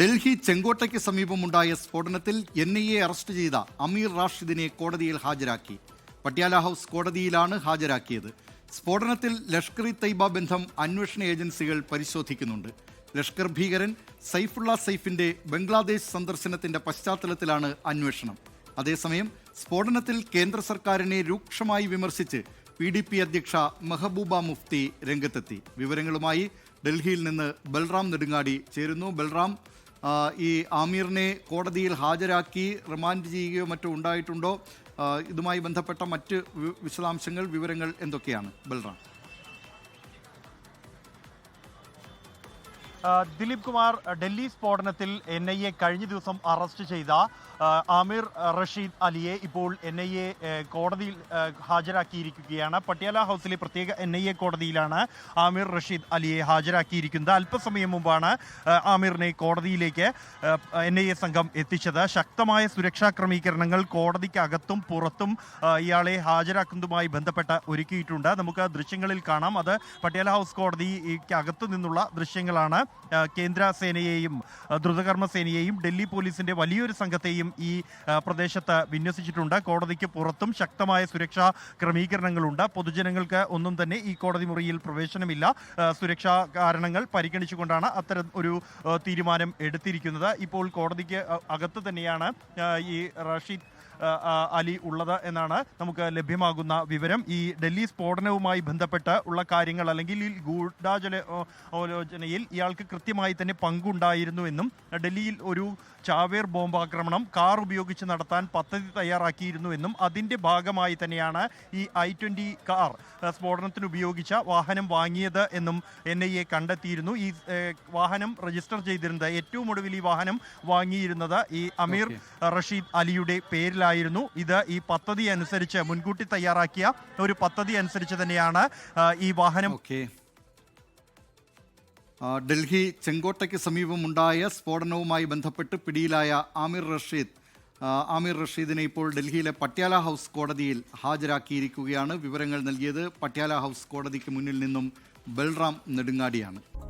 ഡൽഹി ചെങ്കോട്ടയ്ക്ക് സമീപമുണ്ടായ സ്ഫോടനത്തിൽ N I A arrest ചെയ്ത അമീർ റാഷിദിനെ കോടതിയിൽ ഹാജരാക്കി. പട്യാല ഹൗസ് കോടതിയിലാണ് ഹാജരാക്കിയത്. സ്ഫോടനത്തിൽ ലഷ്കർ ഇ തൈബ ബന്ധം അന്വേഷണ ഏജൻസികൾ പരിശോധിക്കുന്നുണ്ട്. ലഷ്കർ ഭീകരൻ സൈഫുള്ള സൈഫിന്റെ ബംഗ്ലാദേശ് സന്ദർശനത്തിന്റെ പശ്ചാത്തലത്തിലാണ് അന്വേഷണം. അതേസമയം സ്ഫോടനത്തിൽ കേന്ദ്ര സർക്കാരിനെ രൂക്ഷമായി വിമർശിച്ച് പി ഡി പി അധ്യക്ഷ മെഹബൂബ മുഫ്തി രംഗത്തെത്തി. വിവരങ്ങളുമായി ഡൽഹിയിൽ നിന്ന് ബൽറാം നെടുങ്ങാടി ചേരുന്നു. ബൽറാം ഈ ആമീറിനെ കോടതിയിൽ ഹാജരാക്കി റിമാൻഡ് ചെയ്യുകയോ മറ്റോ ഉണ്ടായിട്ടുണ്ടോ? ഇതുമായി ബന്ധപ്പെട്ട മറ്റ് വിശദാംശങ്ങൾ വിവരങ്ങൾ എന്തൊക്കെയാണ്? ബൽറാം. ദിലീപ് കുമാർ ഡൽഹി സ്ഫോടനത്തിൽ എൻ ഐ എ കഴിഞ്ഞ ദിവസം അറസ്റ്റ് ചെയ്ത ആമിർ റഷീദ് അലിയെ ഇപ്പോൾ എൻ ഐ എ കോടതിയിൽ ഹാജരാക്കിയിരിക്കുകയാണ്. പട്യാല ഹൗസിലെ പ്രത്യേക എൻ ഐ എ കോടതിയിലാണ് ആമിർ റഷീദ് അലിയെ ഹാജരാക്കിയിരിക്കുന്നത്. അല്പസമയം മുമ്പാണ് ആമിറിനെ കോടതിയിലേക്ക് എൻ ഐ എ സംഘം എത്തിച്ചത്. ശക്തമായ സുരക്ഷാ ക്രമീകരണങ്ങൾ കോടതിക്കകത്തും പുറത്തും ഇയാളെ ഹാജരാക്കുന്നതുമായി ബന്ധപ്പെട്ട് ഒരുക്കിയിട്ടുണ്ട്. നമുക്ക് ദൃശ്യങ്ങളിൽ കാണാം. അത് പട്യാല ഹൗസ് കോടതിക്കകത്തു നിന്നുള്ള ദൃശ്യങ്ങളാണ്. കേന്ദ്ര സേനയെയും ദ്രുതകർമ്മ സേനയെയും ഡൽഹി പോലീസിന്റെ വലിയൊരു സംഘത്തെയും ഈ പ്രദേശത്ത് വിന്യസിച്ചിട്ടുണ്ട്. കോടതിക്ക് പുറത്തും ശക്തമായ സുരക്ഷാ ക്രമീകരണങ്ങളുണ്ട്. പൊതുജനങ്ങൾക്ക് ഒന്നും തന്നെ ഈ കോടതി മുറിയിൽ പ്രവേശനമില്ല. സുരക്ഷാ കാരണങ്ങൾ പരിഗണിച്ചുകൊണ്ടാണ് അത്തരം ഒരു തീരുമാനം എടുത്തിരിക്കുന്നത്. ഇപ്പോൾ കോടതിക്ക് അകത്ത് തന്നെയാണ് ഈ റഷീദ് അലി ഉള്ളത് എന്നാണ് നമുക്ക് ലഭ്യമാകുന്ന വിവരം. ഈ ഡൽഹി സ്ഫോടനവുമായി ബന്ധപ്പെട്ട് ഉള്ള കാര്യങ്ങൾ അല്ലെങ്കിൽ ഈ ഗൂഢാചല ആലോചനയിൽ ഇയാൾക്ക് കൃത്യമായി തന്നെ പങ്കുണ്ടായിരുന്നു എന്നും ഡൽഹിയിൽ ഒരു ചാവേർ ബോംബാക്രമണം കാർ ഉപയോഗിച്ച് നടത്താൻ പദ്ധതി തയ്യാറാക്കിയിരുന്നു എന്നും അതിന്റെ ഭാഗമായി തന്നെയാണ് ഈ ഐ ട്വന്റി കാർ സ്ഫോടനത്തിന് ഉപയോഗിച്ച വാഹനം വാങ്ങിയത് എന്നും എൻ ഐ എ കണ്ടെത്തിയിരുന്നു. ഈ വാഹനം രജിസ്റ്റർ ചെയ്തിരുന്നത് ഏറ്റവും ഒടുവിൽ ഈ വാഹനം വാങ്ങിയിരുന്നത് ഈ അമീർ റഷീദ് അലിയുടെ പേരിലായിരുന്നു ഇത് ഈ പദ്ധതി അനുസരിച്ച് മുൻകൂട്ടി തയ്യാറാക്കിയ ഒരു പദ്ധതി അനുസരിച്ച് തന്നെയാണ് ഈ വാഹനം ഡൽഹി ചെങ്കോട്ടയ്ക്ക് സമീപമുണ്ടായ സ്ഫോടനവുമായി ബന്ധപ്പെട്ട് പിടിയിലായ ആമിർ റഷീദ്. ആമിർ റഷീദിനെ ഇപ്പോൾ ഡൽഹിയിലെ പട്യാല ഹൗസ് കോടതിയിൽ ഹാജരാക്കിയിരിക്കുകയാണ്. വിവരങ്ങൾ നൽകിയത് പട്യാല ഹൗസ് കോടതിക്ക് മുന്നിൽ നിന്നും ബൽറാം നെടുങ്ങാടിയാണ്.